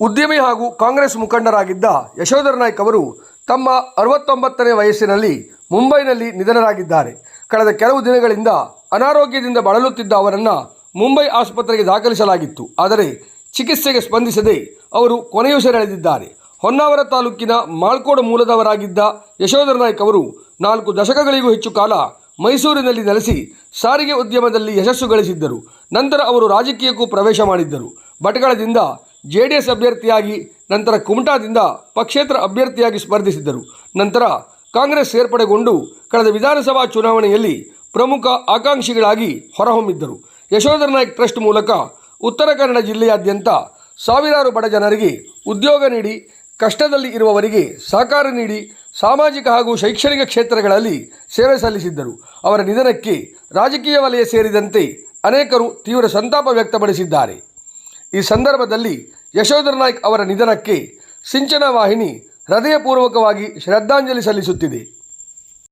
ಉದ್ಯಮಿ ಹಾಗೂ ಕಾಂಗ್ರೆಸ್ ಮುಖಂಡರಾಗಿದ್ದ ಯಶೋಧರ ನಾಯ್ಕ್ ಅವರು ತಮ್ಮ ಅರವತ್ತೊಂಬತ್ತನೇ ವಯಸ್ಸಿನಲ್ಲಿ ಮುಂಬೈನಲ್ಲಿ ನಿಧನರಾಗಿದ್ದಾರೆ. ಕಳೆದ ಕೆಲವು ದಿನಗಳಿಂದ ಅನಾರೋಗ್ಯದಿಂದ ಬಳಲುತ್ತಿದ್ದ ಅವರನ್ನು ಮುಂಬೈ ಆಸ್ಪತ್ರೆಗೆ ದಾಖಲಿಸಲಾಗಿತ್ತು. ಆದರೆ ಚಿಕಿತ್ಸೆಗೆ ಸ್ಪಂದಿಸದೆ ಅವರು ಕೊನೆಯುಸಿರೆಳೆದಿದ್ದಾರೆ. ಹೊನ್ನಾವರ ತಾಲೂಕಿನ ಮಾಳ್ಕೋಡು ಮೂಲದವರಾಗಿದ್ದ ಯಶೋಧರ ನಾಯ್ಕ್ ಅವರು ನಾಲ್ಕು ದಶಕಗಳಿಗೂ ಹೆಚ್ಚು ಕಾಲ ಮೈಸೂರಿನಲ್ಲಿ ನೆಲೆಸಿ ಸಾರಿಗೆ ಉದ್ಯಮದಲ್ಲಿ ಯಶಸ್ಸು ಗಳಿಸಿದ್ದರು. ನಂತರ ಅವರು ರಾಜಕೀಯಕ್ಕೂ ಪ್ರವೇಶ ಮಾಡಿದ್ದರು. ಭಟ್ಕಳದಿಂದ ಜೆ ಡಿ ಎಸ್ ಅಭ್ಯರ್ಥಿಯಾಗಿ ನಂತರ ಕುಮಟಾದಿಂದ ಪಕ್ಷೇತರ ಅಭ್ಯರ್ಥಿಯಾಗಿ ಸ್ಪರ್ಧಿಸಿದ್ದರು. ನಂತರ ಕಾಂಗ್ರೆಸ್ ಸೇರ್ಪಡೆಗೊಂಡು ಕಳೆದ ವಿಧಾನಸಭಾ ಚುನಾವಣೆಯಲ್ಲಿ ಪ್ರಮುಖ ಆಕಾಂಕ್ಷಿಗಳಾಗಿ ಹೊರಹೊಮ್ಮಿದ್ದರು. ಯಶೋಧರ ನಾಯ್ಕ್ ಟ್ರಸ್ಟ್ ಮೂಲಕ ಉತ್ತರ ಕನ್ನಡ ಜಿಲ್ಲೆಯಾದ್ಯಂತ ಸಾವಿರಾರು ಬಡ ಜನರಿಗೆ ಉದ್ಯೋಗ ನೀಡಿ, ಕಷ್ಟದಲ್ಲಿ ಇರುವವರಿಗೆ ಸಹಕಾರ ನೀಡಿ, ಸಾಮಾಜಿಕ ಹಾಗೂ ಶೈಕ್ಷಣಿಕ ಕ್ಷೇತ್ರಗಳಲ್ಲಿ ಸೇವೆ ಸಲ್ಲಿಸಿದ್ದರು. ಅವರ ನಿಧನಕ್ಕೆ ರಾಜಕೀಯ ವಲಯ ಸೇರಿದಂತೆ ಅನೇಕರು ತೀವ್ರ ಸಂತಾಪ ವ್ಯಕ್ತಪಡಿಸಿದ್ದಾರೆ. ಈ ಸಂದರ್ಭದಲ್ಲಿ ಯಶೋಧರ ನಾಯ್ಕ್ ಅವರ ನಿಧನಕ್ಕೆ ಸಿಂಚನ ವಾಹಿನಿ ಹೃದಯಪೂರ್ವಕವಾಗಿ ಶ್ರದ್ಧಾಂಜಲಿ ಸಲ್ಲಿಸುತ್ತಿದೆ.